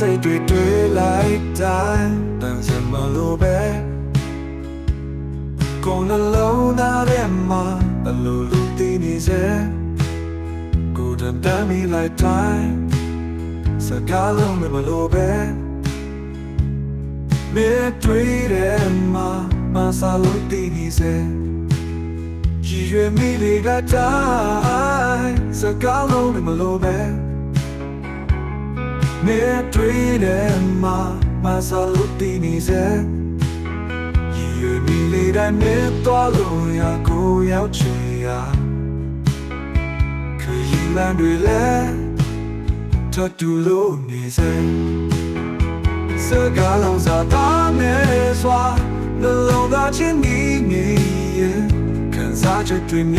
စိတ်တွေတွေးလိုက်တိုင်းတန်စမလို့ပဲကုန်လုံးသားရဲ့မှာအလိုလိုတည်နေစေကိုယ်တန်တမ်းမိလိုက်တိုင်းစကားလုံးမလို့ပဲမြေတွေးတဲ့မှာမဆာလို့တည်နေစေရည်ရွယ်မိတွေကတိုင်းစကားလုံးမလို့ပဲ မြေတွေ့တယ်မှာမဆာလို့တည်နေစေ You me lead and it all ya go out to ya Could you land with that to do low ni se Sa ga long sa ta me swa the long da chin ni ni ye Kan sa che twin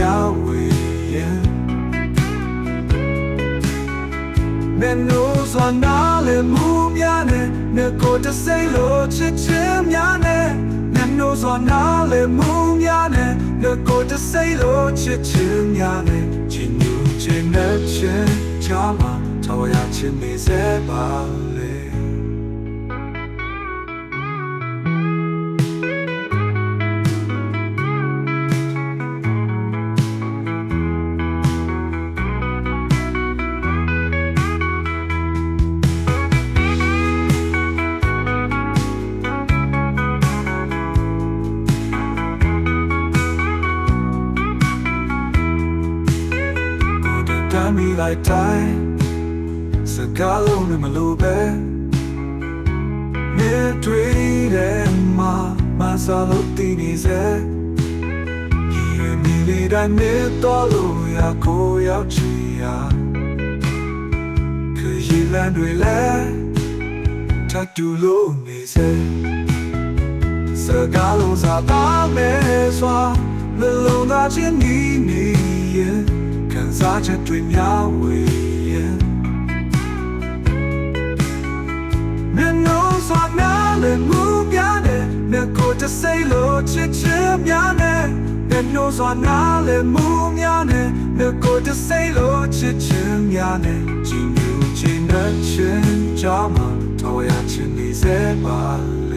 ya we ye Me no so na le mu mya ne ne ko ta say lo chit chin mya ne နနိုးစွာနားလေမှုများနဲ့ငါကိုတစိတ်လို့ချစ်ချင်များနဲ့ချင်ညူချင်တဲ့ချင်ချာမထော်ရချင်နေစေပါလေ တမ်းမိလိုက်တိုင်းစကားလုံးနဲ့မလို့ပဲမြေတွေ့တယ်မှာမဆာလို့တည်နေစေဒီမိလေးတိုင်းမြေတော်လို့ရကိုရောက်ချီရခရီးလမ်းတွေလဲထပ်တူလို့နေစေစကားလုံးစားပါမယ်စွာမလုံးသားချင်းနီးနေရဲ့ခံ စားချက်တွေများဝေရဲ့မင်းတို့စွာနာလည်းမူပြတဲ့ငါကိုတစိတ်လို့ချစ်ချင်များနဲ့မင်းတို့စွာနာလည်းမူများနဲ့ငါကိုတစိတ်လို့ချစ်ချင်များနဲ့ကြည်ညိုချင်တဲ့ချင်ကြမှာတော်ရချင်နေစေပါလေ